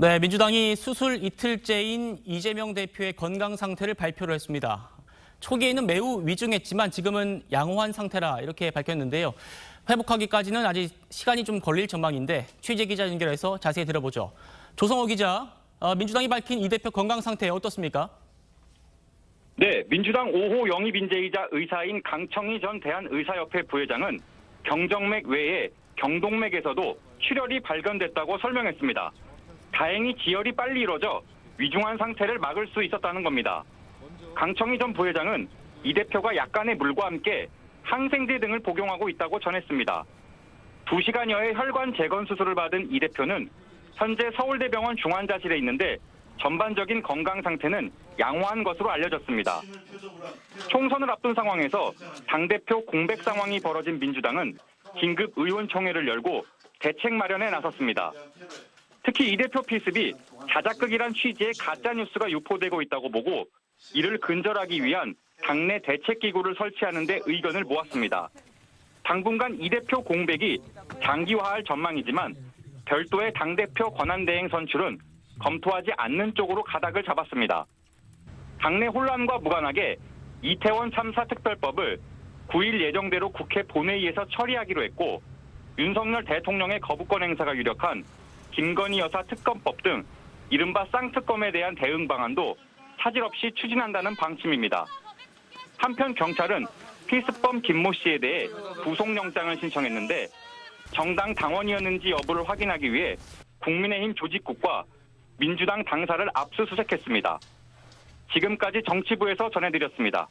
네, 민주당이 수술 이틀째인 이재명 대표의 건강 상태를 발표를 했습니다. 초기에는 매우 위중했지만 지금은 양호한 상태라 이렇게 밝혔는데요. 회복하기까지는 아직 시간이 좀 걸릴 전망인데 취재 기자 연결해서 자세히 들어보죠. 조성호 기자, 어, 민주당이 밝힌 이 대표 건강 상태 어떻습니까? 네, 민주당 5호 영입 인재이자 의사인 강청희 전 대한의사협회 부회장은 경정맥 외에 경동맥에서도 출혈이 발견됐다고 설명했습니다. 다행히 지혈이 빨리 이뤄져 위중한 상태를 막을 수 있었다는 겁니다. 강청희 전 부회장은 이 대표가 약간의 물과 함께 항생제 등을 복용하고 있다고 전했습니다. 2시간여의 혈관 재건 수술을 받은 이 대표는 현재 서울대병원 중환자실에 있는데 전반적인 건강 상태는 양호한 것으로 알려졌습니다. 총선을 앞둔 상황에서 당대표 공백 상황이 벌어진 민주당은 긴급 의원총회를 열고 대책 마련에 나섰습니다. 특히 이 대표 필습이 자작극이란 취지의 가짜 뉴스가 유포되고 있다고 보고 이를 근절하기 위한 당내 대책 기구를 설치하는 데 의견을 모았습니다. 당분간 이 대표 공백이 장기화할 전망이지만 별도의 당 대표 권한 대행 선출은 검토하지 않는 쪽으로 가닥을 잡았습니다. 당내 혼란과 무관하게 이태원 참사 특별법을 9일 예정대로 국회 본회의에서 처리하기로 했고 윤석열 대통령의 거부권 행사가 유력한 김건희 여사 특검법 등 이른바 쌍특검에 대한 대응 방안도 차질 없이 추진한다는 방침입니다. 한편 경찰은 필습범 김모 씨에 대해 구속영장을 신청했는데 정당 당원이었는지 여부를 확인하기 위해 국민의힘 조직국과 민주당 당사를 압수수색했습니다. 지금까지 정치부에서 전해드렸습니다.